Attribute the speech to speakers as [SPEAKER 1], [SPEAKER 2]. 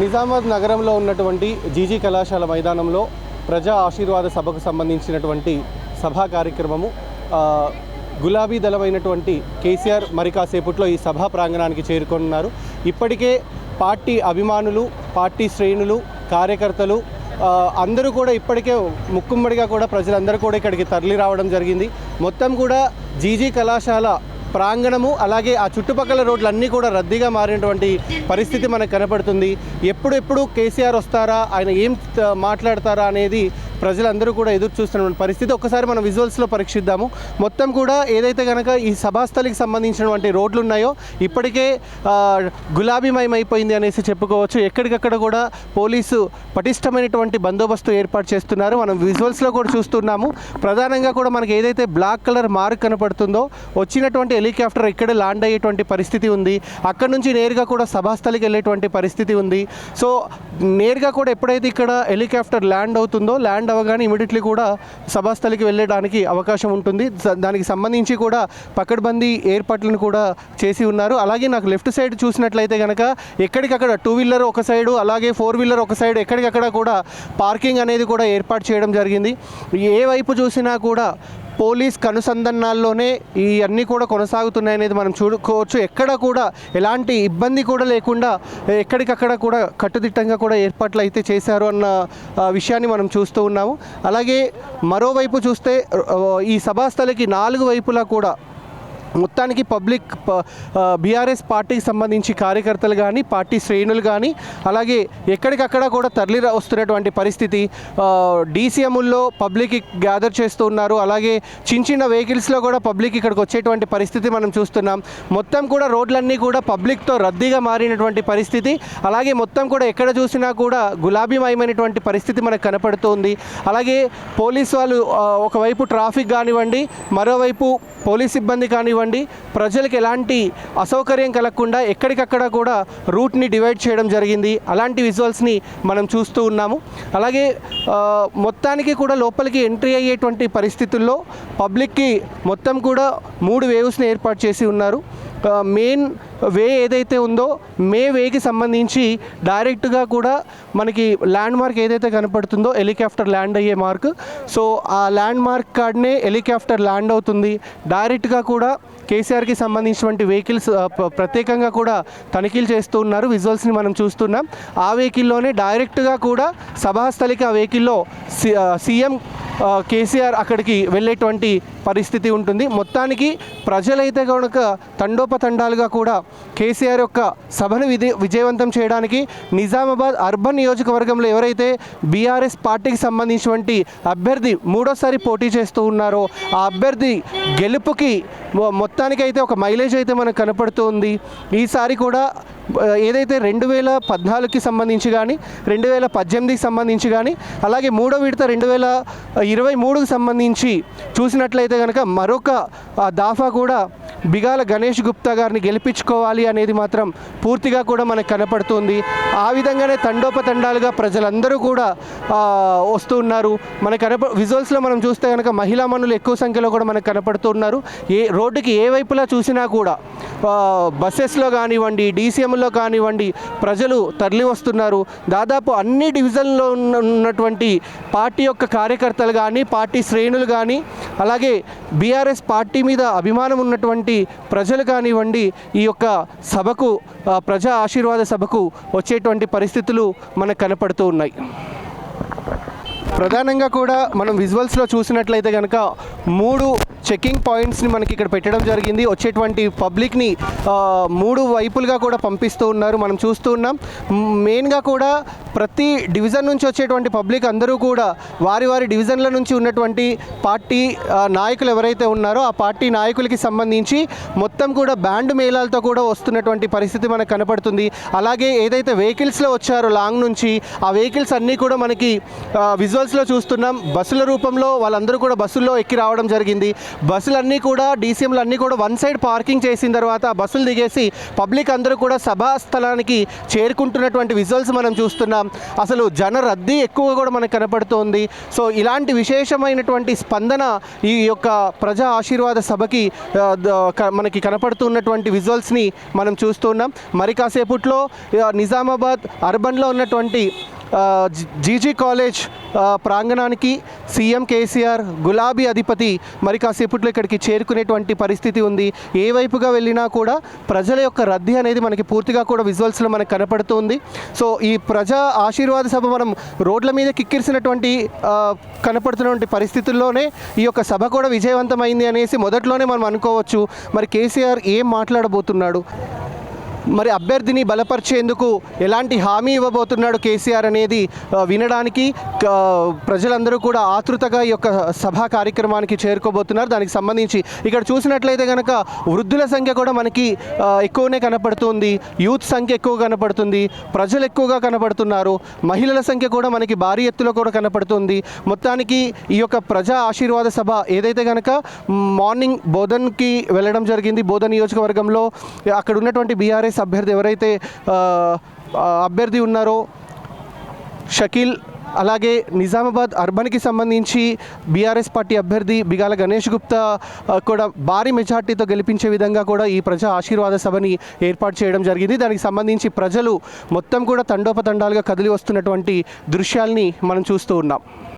[SPEAKER 1] నిజామాబాద్ నగరంలో ఉన్నటువంటి జీజీ కళాశాల మైదానంలో ప్రజా ఆశీర్వాద సభకు సంబంధించినటువంటి సభా కార్యక్రమము గులాబీ దళమైనటువంటి కేసీఆర్ మరి కాసేపట్లో ఈ సభా ప్రాంగణానికి చేరుకున్నారు ఇప్పటికే పార్టీ అభిమానులు పార్టీ శ్రేణులు కార్యకర్తలు అందరూ కూడా ఇప్పటికే ముక్కుమ్మడిగా కూడా ప్రజలందరూ కూడా ఇక్కడికి తరలి రావడం జరిగింది. మొత్తం కూడా జీజీ కళాశాల ప్రాంగణము అలాగే ఆ చుట్టుపక్కల రోడ్లన్నీ కూడా రద్దీగా మారినటువంటి పరిస్థితి మనకు కనపడుతుంది. ఎప్పుడెప్పుడు కేసీఆర్ వస్తారా? ఆయన ఏం మాట్లాడతారా అనేది ప్రజలందరూ కూడా ఎదురు చూస్తున్నటువంటి పరిస్థితి. ఒకసారి మనం విజువల్స్లో పరీక్షిద్దాము. మొత్తం కూడా ఏదైతే కనుక ఈ సభాస్థలికి సంబంధించినటువంటి రోడ్లు ఉన్నాయో ఇప్పటికే గులాబీమయమైపోయింది అయిపోయింది అనేసి చెప్పుకోవచ్చు. ఎక్కడికక్కడ కూడా పోలీసు పటిష్టమైనటువంటి బందోబస్తు ఏర్పాటు చేస్తున్నారు. మనం విజువల్స్లో కూడా చూస్తున్నాము. ప్రధానంగా కూడా మనకి ఏదైతే బ్లాక్ కలర్ మార్క్ కనపడుతుందో వచ్చినటువంటి హెలికాప్టర్ ఇక్కడే ల్యాండ్ అయ్యేటువంటి పరిస్థితి ఉంది. అక్కడ నుంచి నేరుగా కూడా సభాస్థలికి వెళ్ళేటువంటి పరిస్థితి ఉంది. సో నేరుగా కూడా ఎప్పుడైతే ఇక్కడ హెలికాప్టర్ ల్యాండ్ అవుతుందో ల్యాండ్ అవ్వగానే ఇమీడియట్లీ కూడా సభాస్థలికి వెళ్ళడానికి అవకాశం ఉంటుంది. దానికి సంబంధించి కూడా పకడ్బందీ ఏర్పాట్లను కూడా చేసి ఉన్నారు. అలాగే నాకు లెఫ్ట్ సైడ్ చూసినట్లయితే కనుక ఎక్కడికక్కడ టూ వీలర్ ఒక సైడు అలాగే ఫోర్ వీలర్ ఒక సైడ్ ఎక్కడికక్కడ కూడా పార్కింగ్ అనేది కూడా ఏర్పాటు చేయడం జరిగింది. ఏ వైపు చూసినా కూడా పోలీస్ కనుసంధానాల్లోనే ఈ అన్నీ కూడా కొనసాగుతున్నాయి అనేది మనం చూడుకోవచ్చు ఎక్కడ కూడా ఎలాంటి ఇబ్బంది కూడా లేకుండా ఎక్కడికక్కడ కూడా కట్టుదిట్టంగా కూడా ఏర్పాట్లు అయితే చేశారు అన్న విషయాన్ని మనం చూస్తూ ఉన్నాము. అలాగే మరోవైపు చూస్తే ఈ సభాస్థలికి నాలుగు వైపులా కూడా మొత్తానికి పబ్లిక్ బీఆర్ఎస్ పార్టీకి సంబంధించి కార్యకర్తలు కానీ పార్టీ శ్రేణులు కానీ అలాగే ఎక్కడికక్కడ కూడా తరలి వస్తున్నటువంటి పరిస్థితి. డీసీఎంల్లో పబ్లిక్ గ్యాదర్ చేస్తూ ఉన్నారు. అలాగే చిన్న చిన్న వెహికల్స్లో కూడా పబ్లిక్ ఇక్కడికి వచ్చేటువంటి పరిస్థితి మనం చూస్తున్నాం. మొత్తం కూడా రోడ్లన్నీ కూడా పబ్లిక్తో రద్దీగా మారినటువంటి పరిస్థితి. అలాగే మొత్తం కూడా ఎక్కడ చూసినా కూడా గులాబీమయమైనటువంటి పరిస్థితి మనకు కనపడుతుంది. అలాగే పోలీస్ వాళ్ళు ఒకవైపు ట్రాఫిక్ కానివ్వండి మరోవైపు పోలీస్ సిబ్బంది కానివ్వండి ప్రజలకు ఎలాంటి అసౌకర్యం కలగకుండా ఎక్కడికక్కడ కూడా రూట్ని డివైడ్ చేయడం జరిగింది. అలాంటి విజువల్స్ని మనం చూస్తూ ఉన్నాము. అలాగే మొత్తానికి కూడా లోపలికి ఎంట్రీ అయ్యేటువంటి పరిస్థితుల్లో పబ్లిక్కి మొత్తం కూడా మూడు వేవ్స్ని ఏర్పాటు చేసి ఉన్నారు. మెయిన్ వే ఏదైతే ఉందో మే వేకి సంబంధించి డైరెక్ట్గా కూడా మనకి ల్యాండ్ మార్క్ ఏదైతే కనపడుతుందో హెలికాప్టర్ ల్యాండ్ అయ్యే మార్క్. సో ఆ ల్యాండ్ మార్క్ కాడనే హెలికాప్టర్ ల్యాండ్ అవుతుంది. డైరెక్ట్గా కూడా కేసీఆర్కి సంబంధించినటువంటి వెహికల్స్ ప్రత్యేకంగా కూడా తనిఖీలు చేస్తూ ఉన్నారు. విజువల్స్ని మనం చూస్తున్నాం. ఆ వెహికల్లోనే డైరెక్ట్గా కూడా సభాస్థలికి ఆ వెహికల్లో సి సీఎం కేసీఆర్ అక్కడికి వెళ్ళేటువంటి పరిస్థితి ఉంటుంది. మొత్తానికి ప్రజలైతే కనుక తండోపతండాలుగా కూడా కేసీఆర్ యొక్క సభను విధి విజయవంతం చేయడానికి నిజామాబాద్ అర్బన్ నియోజకవర్గంలో ఎవరైతే బీఆర్ఎస్ పార్టీకి సంబంధించినటువంటి అభ్యర్థి మూడోసారి పోటీ చేస్తూ ఉన్నారో ఆ అభ్యర్థి గెలుపుకి మొత్తానికి మొత్తానికైతే ఒక మైలేజ్ అయితే మనకు కనపడుతుంది. ఈసారి కూడా ఏదైతే రెండు వేల పద్నాలుగుకి సంబంధించి కానీ రెండు వేల పద్దెనిమిదికి సంబంధించి కానీ అలాగే మూడో విడత రెండు వేల ఇరవై మూడుకు సంబంధించి చూసినట్లయితే కనుక మరొక దాఫా కూడా బిగాల గణేష్ గుప్తా గారిని గెలిపించుకోవాలి అనేది మాత్రం పూర్తిగా కూడా మనకు కనపడుతుంది. ఆ విధంగానే తండోపతండాలుగా ప్రజలందరూ కూడా వస్తున్నారు వస్తూ ఉన్నారు. మనకు కనప విజువల్స్లో మనం చూస్తే కనుక మహిళా మనులు ఎక్కువ సంఖ్యలో కూడా మనకు కనపడుతున్నారు ఏ రోడ్డుకి ఏ వైపులా చూసినా కూడా బస్సెస్లో కానివ్వండి డీసీఎంలో కానివ్వండి ప్రజలు తరలి వస్తున్నారు. దాదాపు అన్ని డివిజన్లో ఉన్న ఉన్నటువంటి పార్టీ యొక్క కార్యకర్తలు కానీ పార్టీ శ్రేణులు కానీ అలాగే బీఆర్ఎస్ పార్టీ మీద అభిమానం ఉన్నటువంటి ప్రజలు కానివ్వండి ఈ యొక్క సభకు ప్రజా ఆశీర్వాద సభకు వచ్చేటువంటి పరిస్థితులు మనకు కనపడుతూ ఉన్నాయి. ప్రధానంగా కూడా మనం విజువల్స్లో చూసినట్లయితే కనుక మూడు చెకింగ్ పాయింట్స్ని మనకి ఇక్కడ పెట్టడం జరిగింది. వచ్చేటువంటి పబ్లిక్ని మూడు వైపులుగా కూడా పంపిస్తూ ఉన్నారు. మనం చూస్తూ ఉన్నాం. మెయిన్గా కూడా ప్రతి డివిజన్ నుంచి వచ్చేటువంటి పబ్లిక్ అందరూ కూడా వారి వారి డివిజన్ల నుంచి ఉన్నటువంటి పార్టీ నాయకులు ఎవరైతే ఉన్నారో ఆ పార్టీ నాయకులకి సంబంధించి మొత్తం కూడా బ్యాండ్ మేళాలతో కూడా వస్తున్నటువంటి పరిస్థితి మనకు కనపడుతుంది. అలాగే ఏదైతే వెహికల్స్లో వచ్చారో లాంగ్ నుంచి ఆ వెహికల్స్ అన్నీ కూడా మనకి విజువల్స్లో చూస్తున్నాం. బస్సుల రూపంలో వాళ్ళందరూ కూడా బస్సుల్లో ఎక్కి రావడం జరిగింది. బస్సులన్నీ కూడా డీసీఎంలు అన్నీ కూడా వన్ సైడ్ పార్కింగ్ చేసిన తర్వాత బస్సులు దిగేసి పబ్లిక్ అందరూ కూడా సభా స్థలానికి చేరుకుంటున్నటువంటి విజువల్స్ మనం చూస్తున్నాం. అసలు జన రద్దీ ఎక్కువగా కూడా మనకు కనపడుతోంది. సో ఇలాంటి విశేషమైనటువంటి స్పందన ఈ యొక్క ప్రజా ఆశీర్వాద సభకి మనకి కనపడుతున్నటువంటి విజువల్స్ని మనం చూస్తున్నాం. మరి కాసేపట్లో నిజామాబాద్ అర్బన్లో ఉన్నటువంటి జీజీ కాలేజ్ ప్రాంగణానికి సీఎం కేసీఆర్ గులాబీ అధిపతి మరి కాసేపట్లో ఇక్కడికి చేరుకునేటువంటి పరిస్థితి ఉంది. ఏ వైపుగా వెళ్ళినా కూడా ప్రజల యొక్క రద్దీ అనేది మనకి పూర్తిగా కూడా విజువల్స్లో మనకు కనపడుతుంది. సో ఈ ప్రజా ఆశీర్వాద సభ మనం రోడ్ల మీద కిక్కిరిసినటువంటి కనపడుతున్నటువంటి పరిస్థితుల్లోనే ఈ యొక్క సభ కూడా విజయవంతమైంది అనేసి మొదట్లోనే మనం అనుకోవచ్చు. మరి కేసీఆర్ ఏం మాట్లాడబోతున్నాడు? మరి అభ్యర్థిని బలపరిచేందుకు ఎలాంటి హామీ ఇవ్వబోతున్నాడు కేసీఆర్ అనేది వినడానికి ప్రజలందరూ కూడా ఆతృతగా ఈ యొక్క సభా కార్యక్రమానికి చేరుకోబోతున్నారు. దానికి సంబంధించి ఇక్కడ చూసినట్లయితే కనుక వృద్ధుల సంఖ్య కూడా మనకి ఎక్కువనే కనపడుతుంది. యూత్ సంఖ్య ఎక్కువ కనపడుతుంది. ప్రజలు ఎక్కువగా కనపడుతున్నారు. మహిళల సంఖ్య కూడా మనకి భారీ ఎత్తులో కూడా కనపడుతుంది. మొత్తానికి ఈ యొక్క ప్రజా ఆశీర్వాద సభ ఏదైతే కనుక మార్నింగ్ బోధన్కి వెళ్ళడం జరిగింది బోధన్ నియోజకవర్గంలో అక్కడ ఉన్నటువంటి బీఆర్ఎస్ అభ్యర్థి ఎవరైతే అభ్యర్థి ఉన్నారో షకీల్ అలాగే నిజామాబాద్ అర్బన్కి సంబంధించి బీఆర్ఎస్ పార్టీ అభ్యర్థి బిగాల గణేష్ గుప్తా కూడా భారీ మెజార్టీతో గెలిపించే విధంగా కూడా ఈ ప్రజా ఆశీర్వాద సభని ఏర్పాటు చేయడం జరిగింది. దానికి సంబంధించి ప్రజలు మొత్తం కూడా తండోపతండాలుగా కదిలి వస్తున్నటువంటి దృశ్యాల్ని మనం చూస్తూ ఉన్నాం.